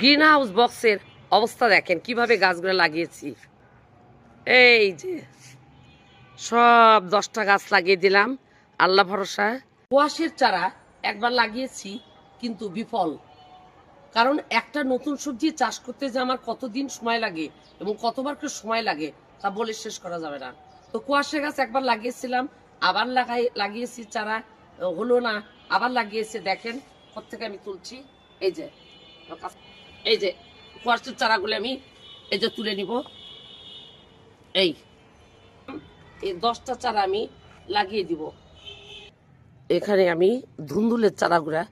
Green house বক্সের অবস্থা দেখেন, কীভাবে গাছগুলো লাগিয়েছি। এই যে, সব দশটা গাছ লাগিয়ে দিলাম, আল্লাহ ভরসা। কুয়াশের চারা একবার লাগিয়েছি, কিন্তু বিফল। কারণ একটা নতুন সবজি চাষ করতে যে আমার কতদিন সময় লাগে এবং কতবার করে সময় লাগে, তা বলে শেষ করা যাবে না। তো কুয়াশা গাছ একবার লাগিয়েছিলাম, আবার লাগাই, লাগিয়েছি চারা, হলো না, আবার লাগিয়েছে, দেখেন থেকে আমি তুলছি, এই যে। এই যে কুয়াশার চারাগুলো আমি এই যে তুলে নিব। এই এই দশটা চারা আমি লাগিয়ে দিব। এখানে আমি ধুন্দুলের চারাগুলা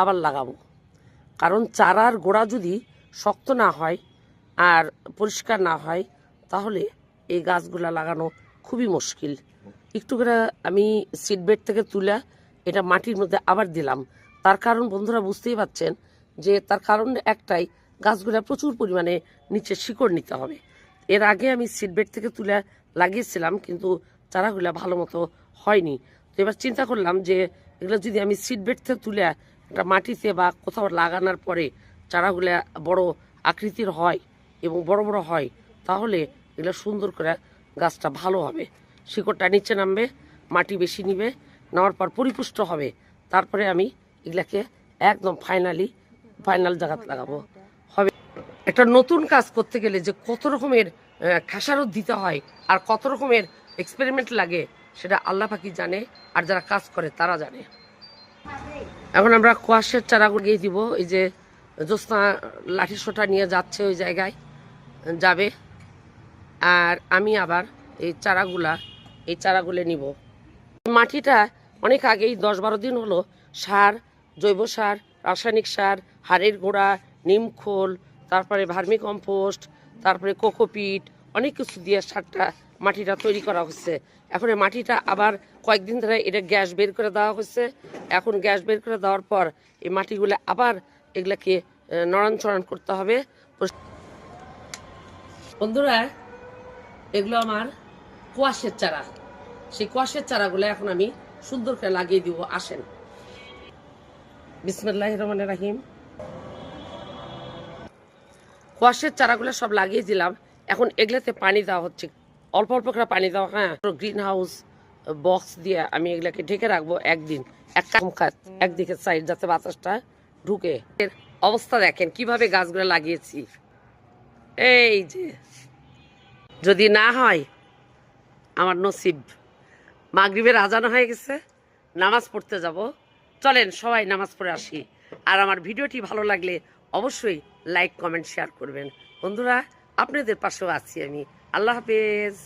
আবার লাগাবো। কারণ চারার গোড়া যদি শক্ত না হয় আর পরিষ্কার না হয়, তাহলে এই গাছগুলা লাগানো খুবই মুশকিল। একটু করে আমি সিটবেড থেকে তুলে এটা মাটির মধ্যে আবার দিলাম। তার কারণ বন্ধুরা বুঝতেই পারছেন যে তার কারণ একটাই গাছগুলা প্রচুর পরিমাণে নিচে শিকড় নিতে হবে। এর আগে আমি সিটবেড থেকে তুলে লাগিয়েছিলাম, কিন্তু চারাগুলা ভালো মতো হয়নি। তো এবার চিন্তা করলাম যে এগুলো যদি আমি সিটবেড থেকে তুলে একটা মাটিতে বা কোথাও লাগানোর পরে চারাগুলা বড় আকৃতির হয় এবং বড় বড় হয়, তাহলে এগুলো সুন্দর করে গাছটা ভালো হবে। শিকড়টা নিচে নামবে, মাটি বেশি নিবে, নেওয়ার পর পরিপুষ্ট হবে। তারপরে আমি এগুলাকে একদম ফাইনালি ফাইনাল জায়গাতে লাগাবো। হবে। একটা নতুন কাজ করতে গেলে যে কত রকমের খেসারত দিতে হয় আর কত রকমের এক্সপেরিমেন্ট লাগে, সেটা আল্লাহ পাকি জানে আর যারা কাজ করে তারা জানে। এখন আমরা কোয়াশের চারাগুলো গিয়ে দিব। এই যে জ্যোৎস্না লাঠি সোটা নিয়ে যাচ্ছে ওই জায়গায়, যাবে। আর আমি আবার এই চারাগুলা, এই চারাগুলো নিব। মাটিটা অনেক আগেই দশ বারো দিন হলো সার, জৈব সার রাসায়নিক সার হাড়ের গোড়া নিমখোল তারপরে ভার্মি কম্পোস্ট তারপরে কোকোপিট অনেক কিছু দিয়ে সারটা মাটিটা তৈরি করা হচ্ছে। এখন মাটিটা আবার কয়েকদিন ধরে এটা গ্যাস বের করে দেওয়া হচ্ছে। এখন গ্যাস বের করে দেওয়ার পর এই মাটিগুলো আবার এগুলাকে আহ, নড়ান চড়ান করতে হবে। বন্ধুরা এগুলো আমার কোয়াশের চারা। সেই কোয়াশের চারাগুলো এখন আমি সুন্দর করে লাগিয়ে দিব। আসেন। বিসমুল্লাহ রহমান রাহিম। কোয়াশের চারাগুলো সব লাগিয়ে দিলাম। এখন এগুলোতে পানি দেওয়া হচ্ছে। অল্প অল্প করে পানি দেওয়া হ্যাঁ। গ্রিন হাউস বক্স দিয়ে আমি এগুলাকে ঢেকে রাখব একদিন। এক একদিকে সাইড যাতে বাতাসটা ঢুকে। এর অবস্থা দেখেন, কীভাবে গাছগুলো লাগিয়েছি। এই যে, যদি না হয়, আমার নসিব। মাগরিবের আজানো হয়ে গেছে, নামাজ পড়তে যাব। চলেন সবাই নামাজ পড়ে আসি। আর আমার ভিডিওটি ভালো লাগলে অবশ্যই লাইক, কমেন্ট শেয়ার করবেন। বন্ধুরা, আপনাদের পাশেও আছি আমি। আল্লাহ হাফেজ।